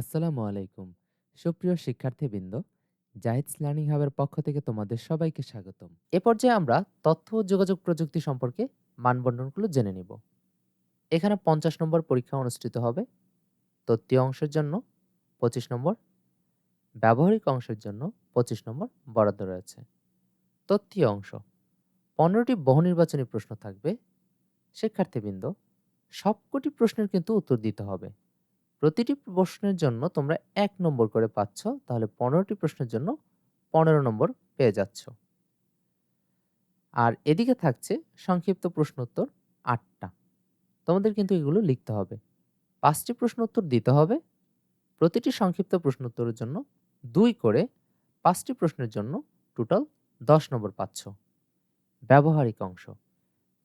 আসসালামু আলাইকুম। সুপ্রিয় শিক্ষার্থীবৃন্দ জাহিদস লার্নিং হাবের পক্ষ থেকে তোমাদের সবাইকে স্বাগতম। এ পর্যায়ে আমরা তথ্য ও যোগাযোগ প্রযুক্তি সম্পর্কে মানবন্ধনগুলো জেনে নিব। এখানে পঞ্চাশ নম্বর পরীক্ষা অনুষ্ঠিত হবে। তত্ত্বীয় অংশের জন্য পঁচিশ নম্বর, ব্যবহারিক অংশের জন্য পঁচিশ নম্বর বরাদ্দ রয়েছে। তথ্যীয় অংশ, পনেরোটি বহু নির্বাচনী প্রশ্ন থাকবে। শিক্ষার্থীবৃন্দ, সবকটি প্রশ্নের কিন্তু উত্তর দিতে হবে। প্রতিটি প্রশ্নের জন্য তোমরা এক নম্বর করে পাচ্ছ, তাহলে পনেরোটি প্রশ্নের জন্য পনেরো নম্বর পেয়ে যাচ্ছ। আর এদিকে থাকছে সংক্ষিপ্ত প্রশ্ন উত্তর আটটা। তোমাদের কিন্তু এগুলো লিখতে হবে। পাঁচটি প্রশ্ন উত্তর দিতে হবে। প্রতিটি সংক্ষিপ্ত প্রশ্ন উত্তরের জন্য দুই করে পাঁচটি প্রশ্নের জন্য টোটাল দশ নম্বর পাচ্ছ। ব্যবহারিক অংশ।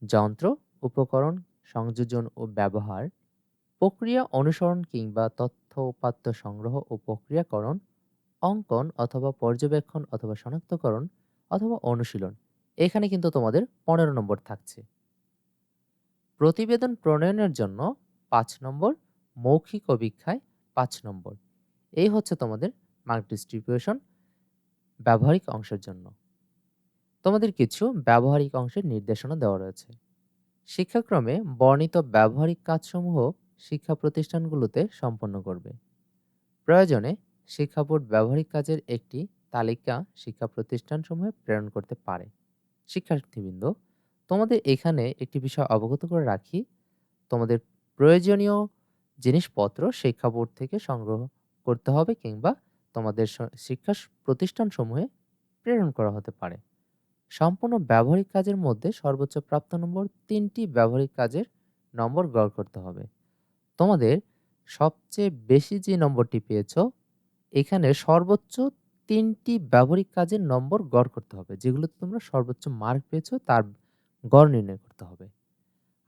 যন্ত্র, উপকরণ, সংযোজন ও ব্যবহার প্রক্রিয়া অনুসরণ কিংবা তথ্য উপাত্ত সংগ্রহ ও প্রক্রিয়াকরণ, অঙ্কন অথবা পর্যবেক্ষণ অথবা শনাক্তকরণ অথবা অনুশীলন। এখানে কিন্তু তোমাদের পনেরো নম্বর থাকছে। প্রতিবেদন প্রণয়নের জন্য পাঁচ নম্বর, মৌখিক অভিক্ষায় পাঁচ নম্বর। এই হচ্ছে তোমাদের মার্ক ডিস্ট্রিবিউশন ব্যবহারিক অংশের জন্য। তোমাদের কিছু ব্যবহারিক অংশের নির্দেশনা দেওয়া রয়েছে। শিক্ষাক্রমে বর্ণিত ব্যবহারিক কাজসমূহ শিক্ষা প্রতিষ্ঠানগুলোতে সম্পন্ন করবে। প্রয়োজনে শিক্ষা বোর্ড ব্যবহারিক কাজের একটি তালিকা শিক্ষা প্রতিষ্ঠানসমূহে প্রেরণ করতে পারে। শিক্ষার্থীবৃন্দ, তোমাদের এখানে একটি বিষয় অবগত করে রাখি। তোমাদের প্রয়োজনীয় জিনিসপত্র শিক্ষা বোর্ড থেকে সংগ্রহ করতে হবে কিংবা তোমাদের শিক্ষা প্রতিষ্ঠানসমূহে প্রেরণ করা হতে পারে। সম্পূর্ণ ব্যবহারিক কাজের মধ্যে সর্বোচ্চ প্রাপ্ত নম্বর তিনটি ব্যবহারিক কাজের নম্বর গড় করতে হবে। তোমাদের সবচেয়ে বেশি যে নম্বরটি পেয়েছ, এখানে সর্বোচ্চ তিনটি ব্যবহারিক কাজের নম্বর গড় করতে হবে, যেগুলোতে তোমরা সর্বোচ্চ মার্ক পেয়েছ, তার গড় নির্ণয় করতে হবে।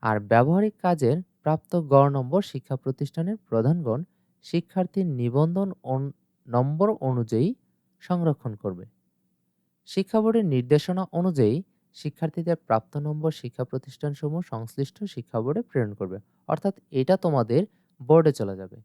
আর ব্যবহারিক কাজের প্রাপ্ত গড় নম্বর শিক্ষা প্রতিষ্ঠানের প্রধানগণ শিক্ষার্থীর নিবন্ধন নম্বর অনুযায়ী সংরক্ষণ করবে। শিক্ষা বোর্ডের নির্দেশনা অনুযায়ী শিক্ষার্থীদের প্রাপ্ত নম্বর শিক্ষা প্রতিষ্ঠানসমূহ সংশ্লিষ্ট শিক্ষা বোর্ডে প্রেরণ করবে। অর্থাৎ এটা তোমাদের বোর্ডে চলে যাবে।